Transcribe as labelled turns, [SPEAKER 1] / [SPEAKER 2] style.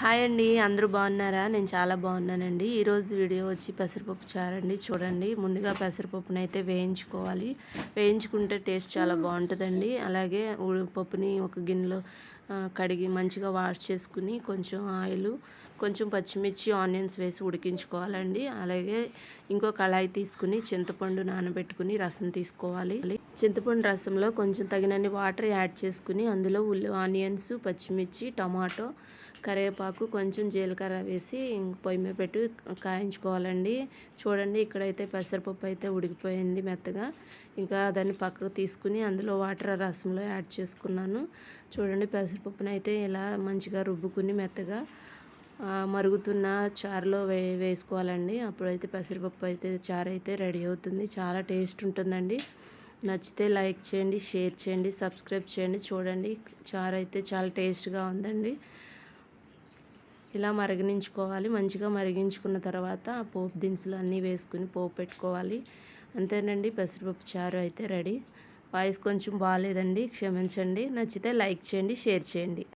[SPEAKER 1] Hi అండి అందరూ బాగున్నారా? నేను చాలా బాగున్నానండి. ఈరోజు వీడియో వచ్చి పెసరపప్పు చారండి. చూడండి ముందుగా పెసరపప్పుని అయితే వేయించుకోవాలి. వేయించుకుంటే టేస్ట్ చాలా బాగుంటుందండి. అలాగే పప్పుని ఒక గిన్నెలో కడిగి మంచిగా వాష్ చేసుకుని కొంచెం ఆయిల్ కొంచెం పచ్చిమిర్చి ఆనియన్స్ వేసి ఉడికించుకోవాలండి. అలాగే ఇంకో కళాయి తీసుకుని చింతపండు నానబెట్టుకుని రసం తీసుకోవాలి. చింతపండు రసంలో కొంచెం తగినన్ని వాటర్ యాడ్ చేసుకుని అందులో ఉల్లి ఆనియన్స్ పచ్చిమిర్చి టమాటో కరివేపాకు కొంచెం జీలకర్ర వేసి ఇంక పొయ్యి మీద పెట్టి కాయించుకోవాలండి. చూడండి ఇక్కడైతే పెసరపప్పు అయితే ఉడికిపోయింది మెత్తగా. ఇంకా దాన్ని పక్కకు తీసుకుని అందులో వాటర్ రసంలో యాడ్ చేసుకున్నాను. చూడండి పెసరపప్పును అయితే ఇలా మంచిగా రుబ్బుకుని మెత్తగా మరుగుతున్న చారులో వే వేసుకోవాలండి. అప్పుడైతే పెసరపప్పు అయితే చారు అయితే రెడీ అవుతుంది. చాలా టేస్ట్ ఉంటుందండి. నచ్చితే లైక్ చేయండి షేర్ చేయండి సబ్స్క్రైబ్ చేయండి. చూడండి చారు అయితే చాలా టేస్ట్గా ఉందండి. ఇలా మరిగించుకోవాలి. మంచిగా మరిగించుకున్న తర్వాత ఆ పోపు దినుసులు అన్నీ వేసుకుని పోపు పెట్టుకోవాలి. అంతేనండి. పెసరపప్పు చారు అయితే రెడీ. వాయిస్ కొంచెం బాగాలేదండి. క్షమించండి. నచ్చితే లైక్ చేయండి షేర్ చేయండి.